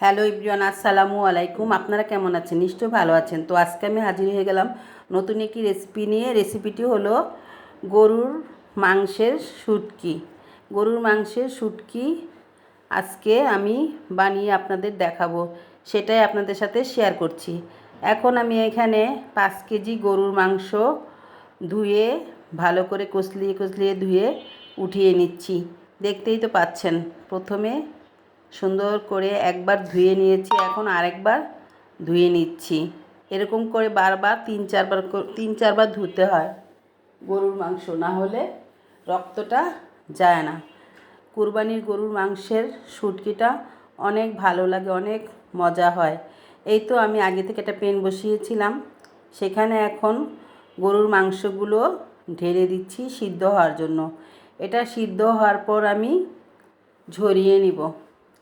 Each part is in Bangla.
হ্যালো ইব্রিয়ান আসসালামু আলাইকুম। আপনারা কেমন আছেন? নিশ্চয়ই ভালো আছেন। তো আজকে আমি হাজির হয়ে গেলাম নতুন একটি রেসিপি নিয়ে। রেসিপিটি হলো গরুর মাংসের শুটকি। গরুর মাংসের শুটকি আজকে আমি বানিয়ে আপনাদের দেখাবো। সেটাই আপনাদের সাথে শেয়ার করছি। এখন আমি এখানে পাঁচ কেজি গরুর মাংস ধুয়ে, ভালো করে কষলিয়ে কষলিয়ে ধুয়ে উঠিয়ে নিচ্ছি। দেখতেই তো পাচ্ছেন। প্রথমে সুন্দর করে একবার ধুয়ে নিয়েছি, এখন আরেকবার ধুয়ে নিচ্ছি। এরকম করে বারবার তিন চারবার তিন চারবার ধুতে হয় গরুর মাংস, না হলে রক্তটা যায় না। কুরবানির গরুর মাংসের শুটকিটা অনেক ভালো লাগে, অনেক মজা হয়। এই তো আমি আগে থেকে একটা পেন বসিয়েছিলাম, সেখানে এখন গরুর মাংসগুলো ঢেলে দিচ্ছি সিদ্ধ হওয়ার জন্য। এটা সিদ্ধ হওয়ার পর আমি ঝরিয়ে নিব।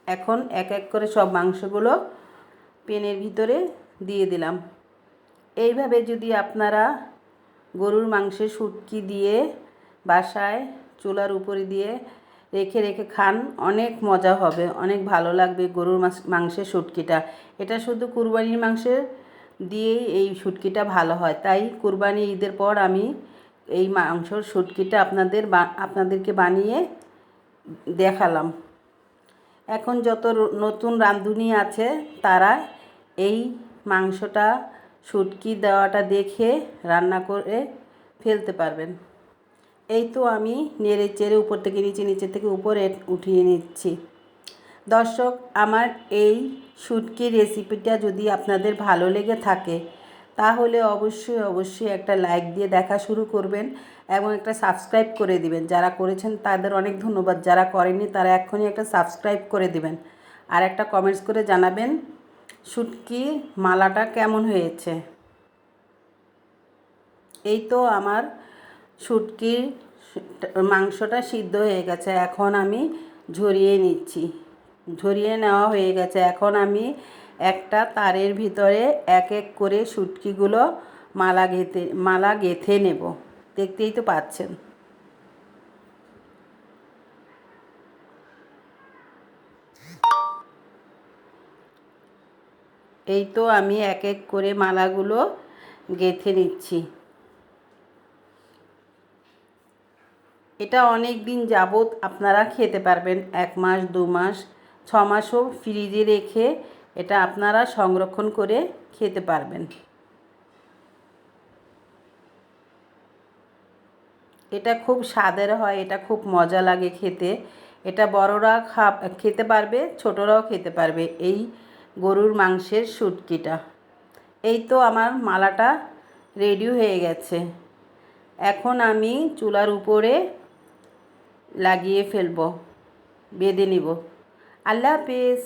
এখন এক এক করে সব মাংসগুলো পেনের ভিতরে দিয়ে দিলাম। এইভাবে যদি আপনারা গরুর মাংসের শুটকি দিয়ে বাসায় চুলার উপরে দিয়ে রেখে রেখে খান, অনেক মজা হবে, অনেক ভালো লাগবে গরুর মাস- মাংসের শুটকিটা। এটা শুধু কুরবানির মাংসের দিয়েই এই শুটকিটা ভালো হয়। তাই কুরবানি ঈদের পর আমি এই মাংসর শুটকিটা আপনাদের আপনাদেরকে বানিয়ে দেখালাম। এখন যত নতুন রাঁধুনি আছে, তারা এই মাংসটা, শুটকি দেওয়াটা দেখে রান্না করে ফেলতে পারবেন। এই তো আমি নেড়ে চেড়ে উপর থেকে নিচে নিচে থেকে উপরে উঠিয়ে নিচ্ছি। দর্শক, আমার এই শুটকি রেসিপিটা যদি আপনাদের ভালো লেগে থাকে তাহলে অবশ্যই অবশ্যই একটা লাইক দিয়ে দেখা শুরু করবেন এবং একটা সাবস্ক্রাইব করে দিবেন। যারা করেছেন তাদের অনেক ধন্যবাদ। যারা করেনি তারা এক্ষুনি একটা সাবস্ক্রাইব করে দিবেন। আর একটা কমেন্টস করে জানাবেন, শুটকি মালাটা কেমন হয়েছে? এই তো আমার শুটকির মাংসটা সিদ্ধ হয়ে গেছে। এখন আমি ঝরিয়ে নিচ্ছি। ঝরিয়ে নেওয়া হয়ে গেছে। এখন আমি একটা তারের ভিতরে এক এক করে শুটকিগুলো মালা গেঁথে মালা গেঁথে নেব। দেখতেই তো পাচ্ছেন। এই তো আমি এক এক করে মালাগুলো গেঁথে নিচ্ছি। এটা অনেক দিন যাবত আপনারা খেতে পারবেন। এক মাস, দু মাস, ছ মাসও ফ্রিজে রেখে এটা আপনারা সংরক্ষণ করে খেতে পারবেন। এটা খুব স্বাদের হয়, এটা খুব মজা লাগে খেতে। এটা বড়রা খা খেতে পারবে, ছোটরাও খেতে পারবে এই গরুর মাংসের শুটকিটা। এই তো আমার মালাটা রেডি হয়ে গেছে। এখন আমি চুলার উপরে লাগিয়ে ফেলব, বেঁধে নিব। আল্লাহ হাফেজ।